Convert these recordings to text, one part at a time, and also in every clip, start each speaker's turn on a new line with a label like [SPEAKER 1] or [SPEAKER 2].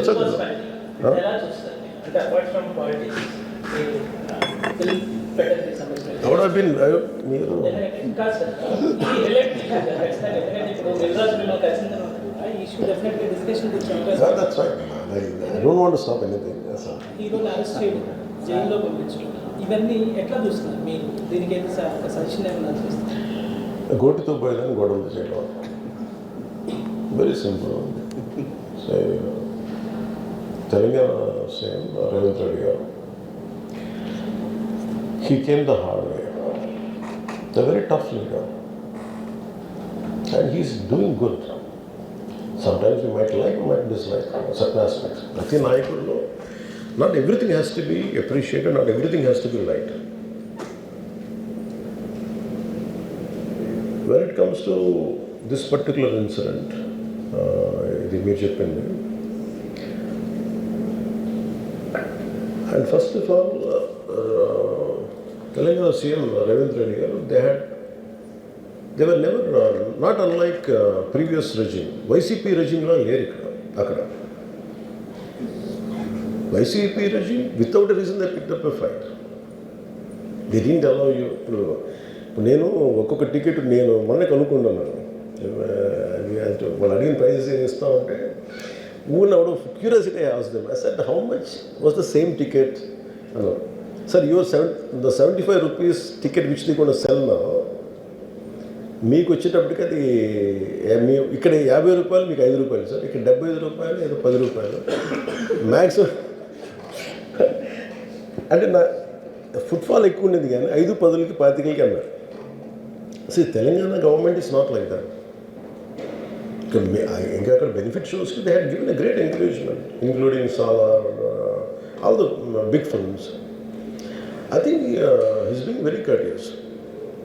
[SPEAKER 1] సంబంధించిన
[SPEAKER 2] ఎవడ బిన్ మీరు
[SPEAKER 1] ఇంకా సార్ ఈ రిలేట్ ఖచ్చితంగా ఎందుకంటే ఇప్పుడు రిజల్ట్స్ మేము కలిసిన తర్వాత ఈ ఇష్యూ డెఫినెట్గా discussion
[SPEAKER 2] Yeah, that's right. I, I don't want to stop anything. That's all.
[SPEAKER 1] హీరోని అరెస్ట్ చేయడం జైల్లో పంపించడం ఇవన్నీ ఎట్లా చూస్తున్నారు? మీరు దీనికి అయితే స- ఒక సజెషన్ ఏమైనా చూస్తారు
[SPEAKER 2] గోటితో పోయిన గొడవలు చేయడం very simple so Telangana same Revanth Reddy గారు he came the hard way the very tough leader and he's doing good sometimes you might like might dislike certain aspects ప్రతి నాయకుల్లో not everything has to be appreciated not everything has to be light when it comes to this particular incident, uh, ఇది మీరు చెప్పింది and first of all Telangana CM Revanth Reddy గారు they had they were never not unlike previous regime YCP రెజిమ్లో లేరు ఇక్కడ అక్కడ YCP regime without reason they pick up a fight they didn't allow you ఇప్పుడు నేను ఒక్కొక్క ticket నేను మొన్న కనుక్కున్నాను వాళ్ళు అడిగిన ప్రైజెస్ ఏం ఇస్తామంటే ఊన్ out of curiosity as them how much was the same ticket అన్నారు sir your seven the seventy five rupees ticket which the కూడా సెల్ మీకు వచ్చేటప్పటికి అది మీ ఇక్కడ యాభై రూపాయలు మీకు ఐదు రూపాయలు. సార్ ఇక్కడ డెబ్బై ఐదు రూపాయలు ఏదో పది రూపాయలు. మ్యాక్సిమం అంటే నా ఫుట్ఫాల్ ఎక్కువ ఉండేది కానీ ఐదు పదులకి పాతికలకి అన్నారు. అసలు Telangana government is not like that ఇంకా అక్కడ benefit షోస్కి they had given a great encouragement including Salaar all the big films I think his being very courteous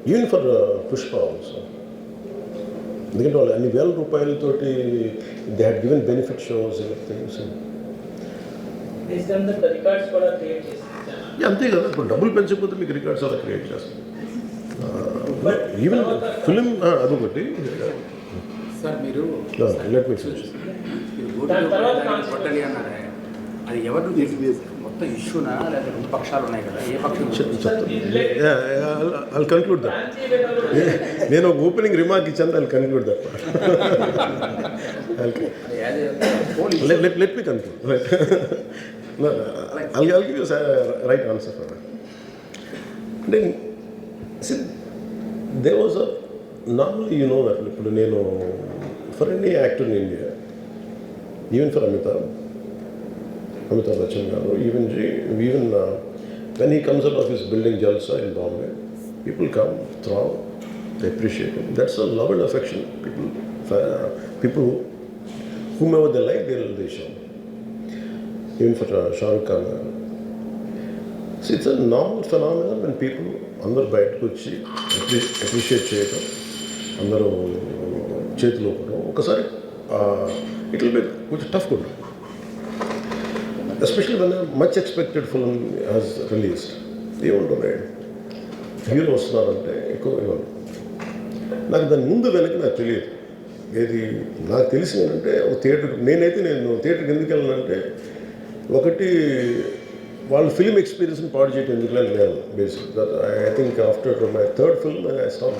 [SPEAKER 2] even for Pushpa also ఎందుకంటే వాళ్ళు అన్ని వేల రూపాయలతోటి they had given benefit shows things అంతే కదా ఇప్పుడు డబ్బులు పెంచకపోతే మీకు రికార్డ్స్ అలా క్రియేట్ చేస్తాం. ఈవెన్
[SPEAKER 1] తర్వాత-
[SPEAKER 2] ఫిలిం అదొకటి.
[SPEAKER 3] సార్ మీరు
[SPEAKER 2] లెట్ మీ ఫినిష్
[SPEAKER 3] అన్నారే. అది ఎవరు మొత్తం ఇష్యూనా? లేదా రెండు పక్షాలు ఉన్నాయి కదా. ఏ పక్షం?
[SPEAKER 2] కన్క్లూడ్ దట్ నేను ఒక ఓపెనింగ్ రిమార్క్ ఇచ్చాను I conclude that right answer for that. Then, see, there was a normally you know that ఇప్పుడు నేను for any actor in India, even for Amitabh, Amitabh Bachchan garu, even even uh, when he comes out of his building Jalsa in Bombay, people come, throw, they appreciate him. That's a love and affection. People, uh, people who whomever they like, they'll they show. Even for uh, Shah Rukh Khan. garu. See, it's a normal phenomenon when people అందరూ బయటకు వచ్చి appreciate చేయటం అందరూ చేతిలో కూడా ఒకసారి it will be కొంచెం tough కూడా especially one much expected film has released ఏముంటుంది హీరో వస్తున్నారంటే ఎక్కువ ఇవ్వను నాకు దాని ముందు వెనక నాకు తెలియదు. ఏది నాకు తెలిసి ఏంటంటే ఒక థియేటర్ నేనైతే నేను థియేటర్కి ఎందుకు వెళ్ళానంటే ఒకటి వాళ్ళ ఫిల్మ్ ఎక్స్పీరియన్స్ని పాడు చేయడం ఎందుకు నేను basic. I think after my third film I stop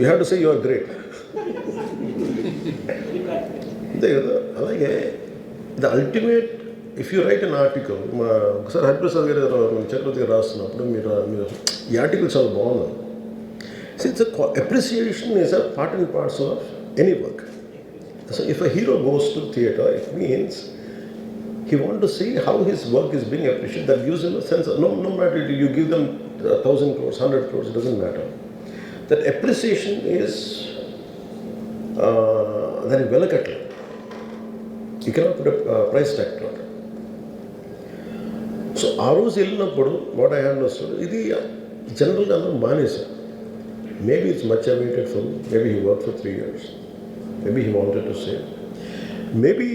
[SPEAKER 2] you have to say you are great అంతే కదా అలాగే the ultimate if you write an article మా ఒకసారి హరిప్రసాద్ గారు మన చక్రవర్తి గారు రాస్తున్నప్పుడు మీరు మీరు ఈ ఆర్టికల్ చాలా బాగుంది it's appreciation is a part and parts of any work so if a hero goes to theatre it means he want to see how his work is being appreciated. That gives him a sense of no, no matter you give them a thousand crores, hundred crores, it doesn't matter. That appreciation is uh, that is well You cannot put a uh, price tag to it. So ఆ రోజు వెళ్ళినప్పుడు what I hand వస్తుంది ఇది జనరల్గా అందరూ మానేశారు. Maybe it's much awaited for maybe he work for three years maybe he wanted to save maybe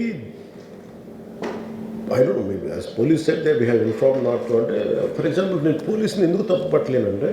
[SPEAKER 2] I don't maybe as police set they we have inform not అంటే for example నేను పోలీస్ని ఎందుకు తప్పు పట్టలేనంటే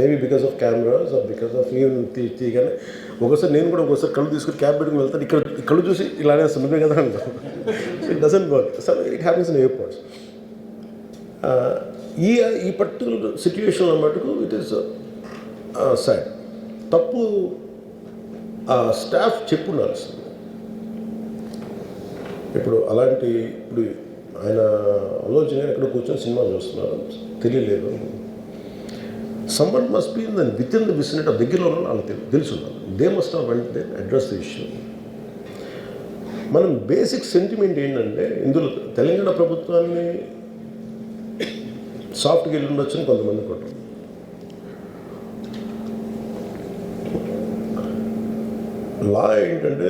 [SPEAKER 2] maybe because of cameras or because of even తీయగానే ఒకసారి నేను కూడా ఒకసారి కళ్ళు తీసుకుని క్యాబ్ పెట్టుకుని వెళ్తాను. ఇక్కడ కళ్ళు చూసి ఇలానే సున్నదే కదా అంటాను it doesn't work sir it happiness in airports ఈ ఈ పర్టికులర్ సిచ్యువేషన్లో మటుకు ఇట్ ఈస్ సైడ్ తప్పు ఆ స్టాఫ్ చెప్పుండాల్సింది ఇప్పుడు అలాంటి ఇప్పుడు ఆయన ఆలోచన ఎక్కడ కూర్చొని సినిమా చూస్తున్నారు. తెలియలేదు. Someone must be in within the vicinity దగ్గరలో ఉన్న వాళ్ళకి తెలుసు. They must of went they address the issue మనం బేసిక్ సెంటిమెంట్ ఏంటంటే ఇందులో తెలంగాణ ప్రభుత్వాన్ని సాఫ్ట్గా వెళ్ళి ఉండొచ్చని కొంతమంది కొంటారు లా ఏంటంటే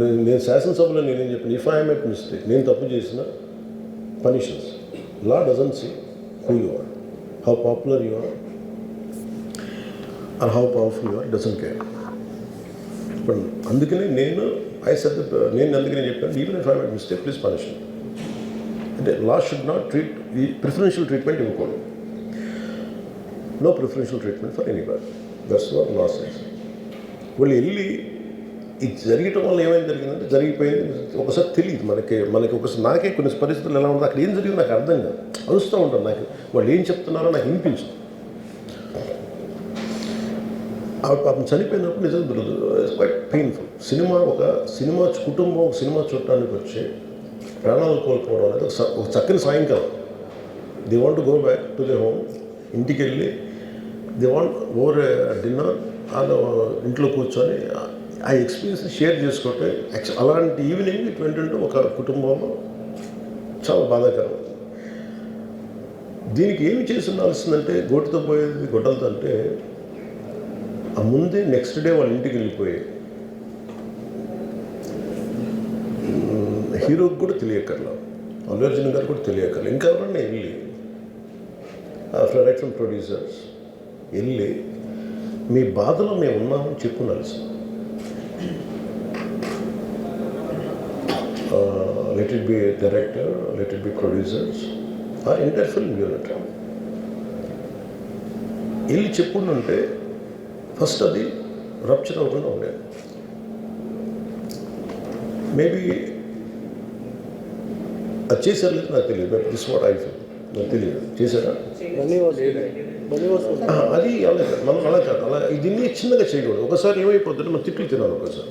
[SPEAKER 2] నేను నేను శాసనసభలో నేనేం చెప్పాను? ఇఫ్ ఐఎమ్ ఎట్ మిస్టేక్ నేను తప్పు చేసిన punishments law doesn't see who you are how popular you are are how powerful you are doesn't care ఇప్పుడు అందుకనే నేను ఐ సెట్ uh, నేను అందుకనే చెప్పాను even if I mistake please punish అంటే లా షుడ్ నాట్ ట్రీట్ ఈ preferential treatment ఇవ్వకూడదు. No preferential treatment for anybody that's where laws వాళ్ళు వెళ్ళి ఇది జరగటం వల్ల ఏమైంది జరిగిందంటే జరిగిపోయింది ఒకసారి తెలియదు మనకి మనకి ఒకసారి నాకే కొన్ని పరిస్థితులు ఎలా ఉందో అక్కడ ఏం జరిగింది నాకు అర్థం కాదు. అరుస్తూ ఉంటాను నాకు. వాళ్ళు ఏం చెప్తున్నారో నాకు వినిపించదు. ఆవిడ పాపం చనిపోయినప్పుడు నిజం క్వైట్ పెయిన్ఫుల్ సినిమా ఒక సినిమా కుటుంబం ఒక సినిమా చూడటానికి వచ్చి ప్రాణాలు కోల్పోవడం అనేది ఒక స- ఒక చక్కని సాయంకాలం. The want go back to the home ఇంటికి వెళ్ళి ది వాంట్ ఓవర్ డిన్నర్ వాళ్ళ ఇంట్లో కూర్చొని ఆ ఎక్స్పీరియన్స్ షేర్ చేసుకుంటే అలాంటి ఈవినింగ్ ఇటు ఏంటంటే ఒక కుటుంబంలో చాలా బాధాకరం. దీనికి ఏమి చేసి ఉండాల్సిందంటే గోటుతో పోయేది గొడ్డలతో అంటే ఆ ముందే నెక్స్ట్ డే వాళ్ళ ఇంటికి వెళ్ళిపోయి. హీరోకి కూడా తెలియకర్లా అల్లు అర్జున్ గారు కూడా తెలియకర్లా ఇంకా ఎవరన్నా వెళ్ళి రైట్ ఫ్రమ్ ప్రొడ్యూసర్స్ వెళ్ళి మీ బాధలో మేము ఉన్నామని చెప్పుండాల్సి let it be director let it be producers ఆ ఎంటైర్ ఫిల్మ్ యూనిట్ వెళ్ళి చెప్పుండుంటే ఫస్ట్ అది రప్చర్ అవ్వకుండా ఉండేది. మేబీ అది చేశారు లేదు నాకు తెలియదు but this what I feel నాకు తెలియదు. చేశారా? అది అలా కాదు మనం అలా కాదు. అలా దీన్ని చిన్నగా చేయకూడదు. ఒకసారి ఏమైపోతుందంటే మనం తిట్లు తినాలి ఒకసారి.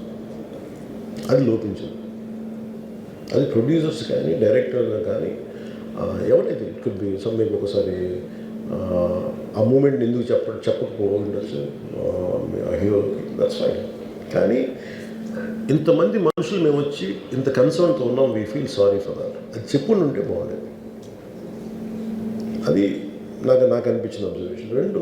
[SPEAKER 2] అది లోపించింది. అది ప్రొడ్యూసర్స్ కానీ డైరెక్టర్లు కానీ ఎవరైతే ఇట్ కుడ్ బి సమ్ ఒకసారి ఆ, ఆ మూమెంట్ ఎందుకు చెప్ప చెప్పకపోవచ్చు హీరోకి దట్స్ ఫైన్ కానీ ఇంతమంది మనుషులు మేము వచ్చి ఇంత కన్సర్న్తో ఉన్నాం we feel sorry for that అది చెప్పుండి ఉంటే బాగుండేది. అది నాకు నాకు అనిపించిన అబ్జర్వేషన్ రెండు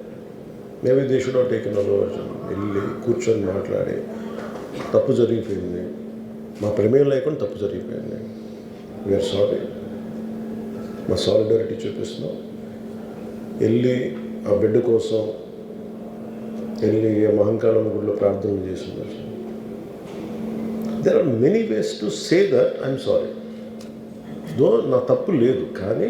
[SPEAKER 2] మేబీ దే షుడ్ టేకెన్ వెళ్ళి కూర్చొని మాట్లాడి తప్పు జరిగిపోయింది. మా ప్రమేయం లేకుండా తప్పు జరిగిపోయింది. వీఆర్ సారీ మా సాలిడారిటీ చూపిస్తున్నాం. వెళ్ళి ఆ బిడ్డ కోసం వెళ్ళి ఆ గుడిలో ప్రార్థన చేస్తున్నారు there are many ways to say that I'm sorry though నా తప్పు లేదు కానీ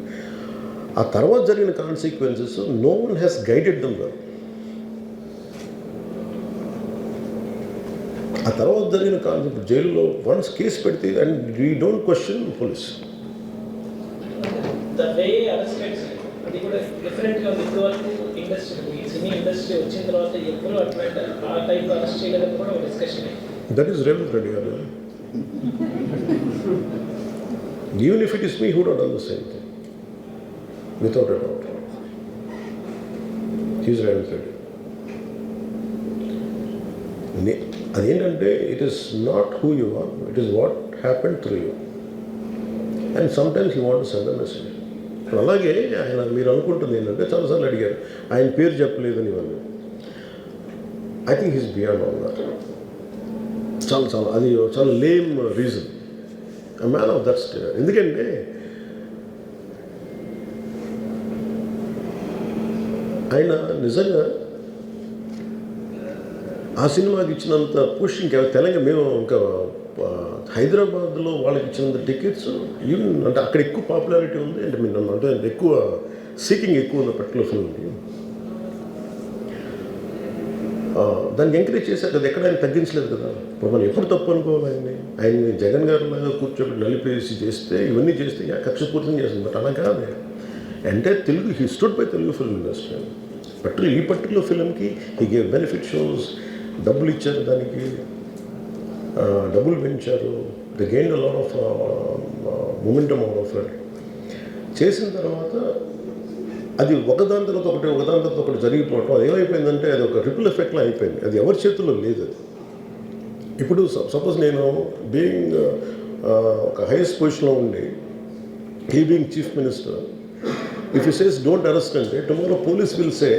[SPEAKER 2] ఆ తర్వాత జరిగిన consequences no one has guided them well ఆ తర్వాత జరిగిన కాన్సెప్ట్ జైల్లో వన్స్ కేసు పెడితే and we don't question police that is Revanth Reddy గారు. Even if it is me who డోట్ done the same thing without a doubt he's Revanth Reddy అదేంటంటే it is not who you are it is what happen through you and sometimes you want send a message ఇప్పుడు అలాగే ఆయన మీరు అనుకుంటుంది ఏంటంటే చాలాసార్లు అడిగారు ఆయన పేరు చెప్పలేదని ఇవన్నీ. I think he's beyond all that చాలా చాలా అది చాలా lame reason man of that state ఎందుకంటే ఆయన నిజంగా ఆ సినిమాకి ఇచ్చినంత పుష్ ఇంకా తెలంగాణ మేము ఇంకా హైదరాబాద్లో వాళ్ళకి ఇచ్చినంత టికెట్స్ ఈవెన్ అంటే అక్కడ ఎక్కువ పాపులారిటీ ఉంది. అంటే మీరు నన్ను అంటే ఎక్కువ సీకింగ్ ఎక్కువ ఉంది పర్టికులర్ ఫిల్మ్కి దాన్ని ఎంకరేజ్ చేశారు కదా ఎక్కడ ఆయన తగ్గించలేదు కదా. ఇప్పుడు మనం ఎప్పుడు తప్పు అనుకోవాలి ఆయన్ని? ఆయన్ని జగన్ గారు లాగా కూర్చోబెట్టి నలిపేసి చేస్తే ఇవన్నీ చేస్తే యా, కక్షపూర్తం చేస్తుంది. బట్ అలా కాదు. అంటే Telugu he stood by Telugu film industry particular ఈ పర్టికులర్ ఫిల్మ్కి హీ గేవ్ బెనిఫిట్ షోస్ డబ్బులు ఇచ్చారు దానికి డబ్బులు పెంచారు. The gain lot of momentum off చేసిన తర్వాత అది ఒకదాని తర్వాత ఒకటి ఒకదాని తర్వాత ఒకటి జరిగిపోవటం అది ఏమైపోయిందంటే అది ఒక రిపుల్ ఎఫెక్ట్లో అయిపోయింది. అది ఎవరి చేతుల్లో లేదు అది. ఇప్పుడు సపోజ్ నేను బీయింగ్ ఒక హైయెస్ట్ పొజిషన్లో ఉండి he being chief minister if you says don't arrest అంటే టుమారో పోలీస్ విల్ సే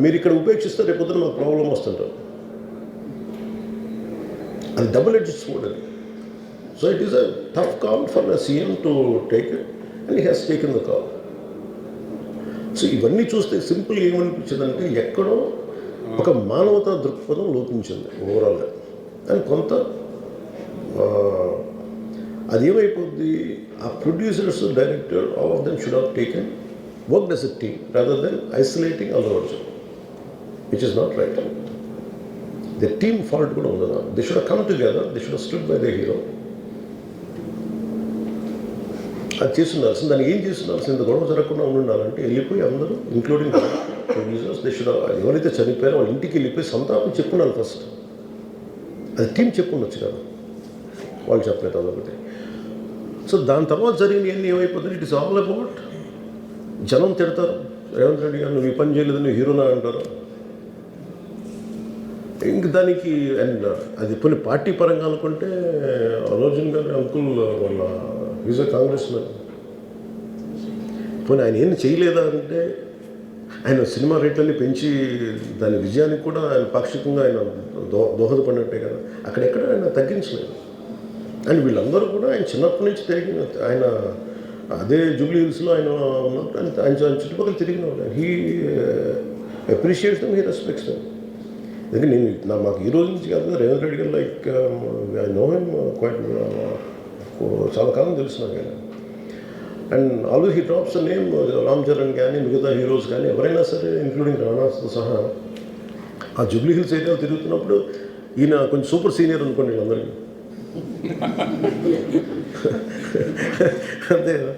[SPEAKER 2] మీరు ఇక్కడ ఉపేక్షిస్తే రేపు పొద్దున మాకు ప్రాబ్లం వస్తుంటారు. అది డబుల్ ఎడ్జ్ స్వోర్డ్ అది. So it is a tough call for the CM to take it and he has taken the call so ఇవన్నీ చూస్తే సింపుల్ ఏమనిపించిందంటే ఎక్కడో ఒక మానవతా దృక్పథం లోపించింది ఓవరాల్గా అండ్ కొంత ఆ, అది ఏమైపోద్ది? ఆ producers director all of them should have taken work as a team rather than isolating Allu Arjun which is not right the team fault కూడా ఉండదు they should come together they should stood by the hero అది చేస్తుండాల్సింది దాన్ని ఏం చేస్తుండాల్సింది ఇంత గొడవ జరగకుండా ఉండాలంటే వెళ్ళిపోయి అందరూ ఇంక్లూడింగ్ ప్రొడ్యూసర్స్ దే షుడ్ ఎవరైతే చనిపోయారో వాళ్ళ ఇంటికి వెళ్ళిపోయి సంతాపం చెప్పుండాలి ఫస్ట్ అది టీం చెప్పుండొచ్చు కదా. వాళ్ళు చెప్పలేదు అదొకటి. సో దాని తర్వాత జరిగిన ఏమైపోతుంది ఇట్ ఇస్ ఆల్ అబౌట్ జనం తిడతారు. రేవంత్ రెడ్డి గారు నువ్వు ఈ పని చేయలేదు నువ్వు హీరోనా అంటారు. ఇంక దానికి అండ్ అది కొన్ని పార్టీ పరంగా అనుకుంటే అల్లు అర్జున్ గారి అంకుల్ వాళ్ళ ఈజ్ కాంగ్రెస్ మ్యాన్ పోనీ ఆయన ఏం చేయలేదా అంటే ఆయన సినిమా రేట్లన్నీ పెంచి దాని విజయానికి కూడా ఆయన పాక్షికంగా ఆయన దో దోహదపడినట్టే కదా. అక్కడెక్కడ ఆయన తగ్గించలేదు. అండ్ వీళ్ళందరూ కూడా ఆయన చిన్నప్పటి నుంచి తిరిగిన ఆయన అదే జూబ్లీ హిల్స్లో ఆయన ఉన్నప్పుడు ఆయన ఆయన చుట్టుపక్కల తిరిగిన వాళ్ళు he appreciates them he respects them ఎందుకంటే నేను నా మాకు ఈ రోజు నుంచి కాదు రేవంత్ రెడ్డి గారు like I know him quite చాలా కాలం తెలుసు నాకు ఆయన. And always he drops name Ram Charan కానీ మిగతా హీరోస్ కానీ ఎవరైనా సరే ఇంక్లూడింగ్ రాణాస్తో సహా ఆ జూబ్లీ హిల్స్ ఏరియాలో తిరుగుతున్నప్పుడు ఈయన కొంచెం సూపర్ సీనియర్ అనుకోండి వీళ్ళందరికీ అంతే కదా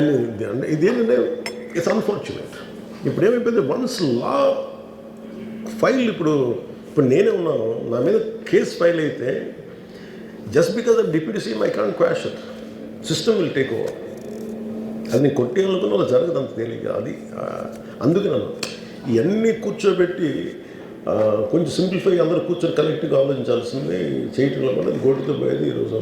[SPEAKER 2] ఇది- అంటే ఇదేంటంటే ఇట్స్ అన్ఫార్చునేట్ ఇప్పుడు ఏమైపోయింది వన్స్ లా ఫైల్ ఇప్పుడు ఇప్పుడు నేనే ఉన్నాను. నా మీద కేసు ఫైల్ అయితే just because of deputy CM I can question system will take over అది నేను కొట్టేయాలనుకున్న అలా జరగదు అంత తేలిక అది అందుకే నన్ను ఇవన్నీ కూర్చోబెట్టి కొంచెం సింప్లిఫై అందరూ కూర్చొని కలెక్టివ్గా ఆలోచించాల్సింది చేయటంలో కూడా అది గోటుతో పోయేది ఈరోజు